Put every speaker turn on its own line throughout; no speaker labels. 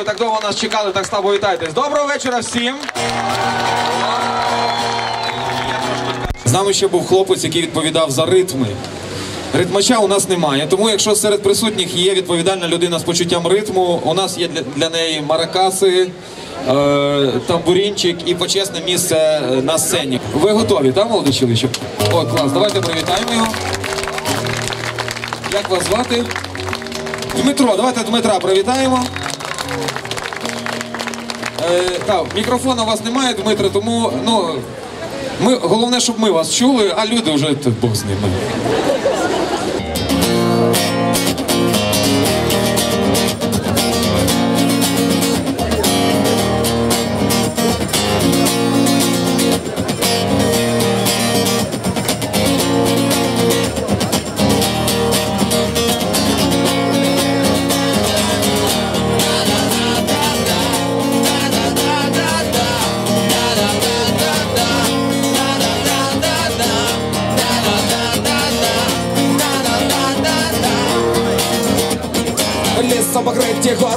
ви так довго нас чекали, так слабо вітайтесь. Доброго вечора всім. З нами ще був хлопець, який відповідав за ритми. Ритмача у нас немає, тому якщо серед присутніх є відповідальна людина з почуттям ритму, у нас є для, для неї маракаси, е, тамбурінчик і почесне місце е, на сцені. Ви готові, так, молоде чоловіче? О, клас, давайте привітаємо його. Як вас звати? Дмитро, давайте Дмитра привітаємо. Е, так, мікрофона у вас немає, Дмитро, тому ну, ми, головне, щоб ми вас чули, а люди вже Бог з ними.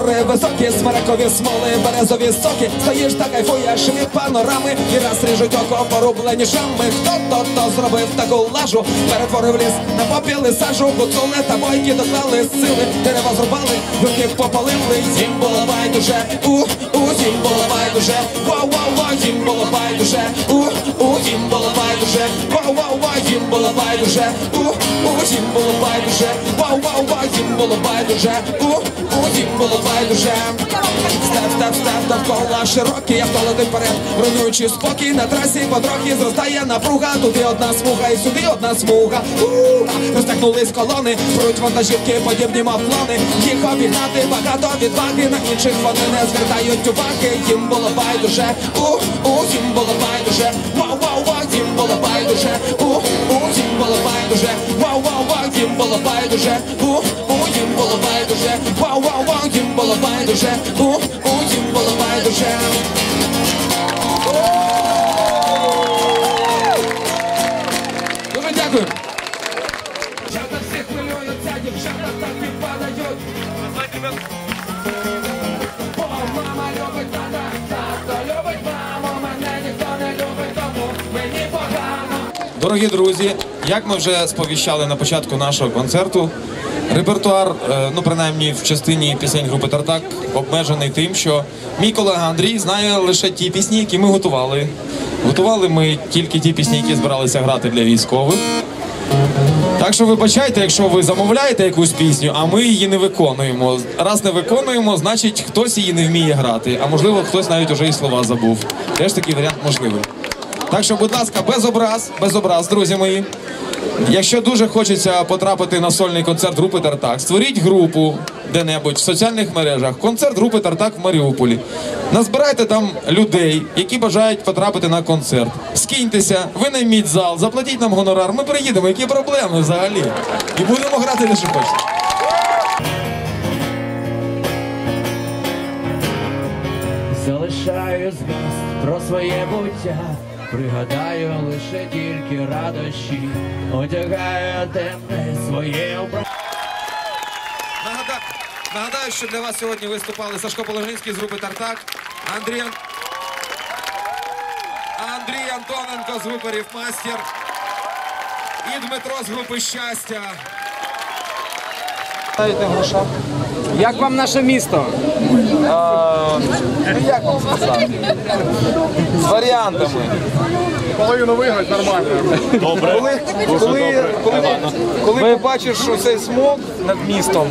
Гори високі, смерекові смоли, березові соки. Стоїш та кайфуєш від панорами. І раз ріжуть око порублені шами. Хто то зробив таку лажу, перетворив ліс на попіл і сажу, гуцули та бойки доклали сили, дерева зрубали, вирків попалили, їм було байдуже, у, у, їм було байдуже, вау, вау, вау, їм було байдуже, у, у, їм було байдуже, вау, вау, вау, їм було байдуже, у, у, їм було байдуже, було байдуже, у, у, було байдуже. Степ, степ, степ, довкола широкий, авто летить вперед, руйнуючи спокій на трасі, потрохи зростає напруга, туди одна смуга і сюди одна смуга. У, Розтягнулись колони, пруть вантажівки, подібні мавклони, їх обігнати багато відваги, на інших вони не звертають уваги, їм було байдуже, у, у, було байдуже, вау, вау, вау, їм було байдуже, у, у, їм було байдуже, вау, вау, вау, їм було байдуже, у, у, їм було байдуже, вау, вау, вау, їм було байдуже, у, у, їм було байдуже.
Дуже дякую.
Дівчата всі хвилюються, дівчата так і падають. Бо мама любить тата, тато любить маму,
Дорогі друзі, як ми вже сповіщали на початку нашого концерту, репертуар, е, ну принаймні в частині пісень групи Тартак, обмежений тим, що мій колега Андрій знає лише ті пісні, які ми готували. Готували ми тільки ті пісні, які збиралися грати для військових. Так що вибачайте, якщо ви замовляєте якусь пісню, а ми її не виконуємо. Раз не виконуємо, значить хтось її не вміє грати, а можливо хтось навіть уже і слова забув. Теж такий варіант можливий. Так що, будь ласка, без образ, без образ, друзі мої. Якщо дуже хочеться потрапити на сольний концерт групи Тартак, створіть групу де-небудь в соціальних мережах. Концерт групи Тартак в Маріуполі. Назбирайте там людей, які бажають потрапити на концерт. Скиньтеся, ви найміть зал, заплатіть нам гонорар. Ми приїдемо. Які проблеми взагалі? І будемо грати що хочете.
Залишаю зміст про своє буття, пригадаю лише тільки радощі, одягаю темне своє образ.
Нагадаю, що для вас сьогодні виступали Сашко Пологинський з групи Тартак, Андрій, Андрій Антоненко з групи Ріфмастер і Дмитро з групи Щастя.
Як вам наше місто?
Ну як вам сказати? З варіантами.
Половину виграть нормально.
Коли, коли, коли, коли побачиш цей смог над містом,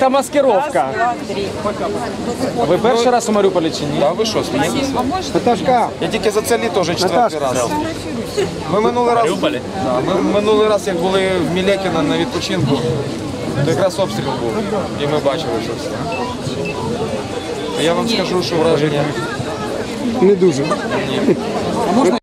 Це маскировка. Ви перший раз у Маріуполі чи ні?
а ви що, смієтесь?
Наташка.
Я тільки за це літо вже четвертий раз. Ми минулий раз, Да, ми минулий раз, як були в Мілекіна на відпочинку, то якраз обстріл був. І ми бачили, що все. Я вам скажу, що враження.
Не дуже.
Ні.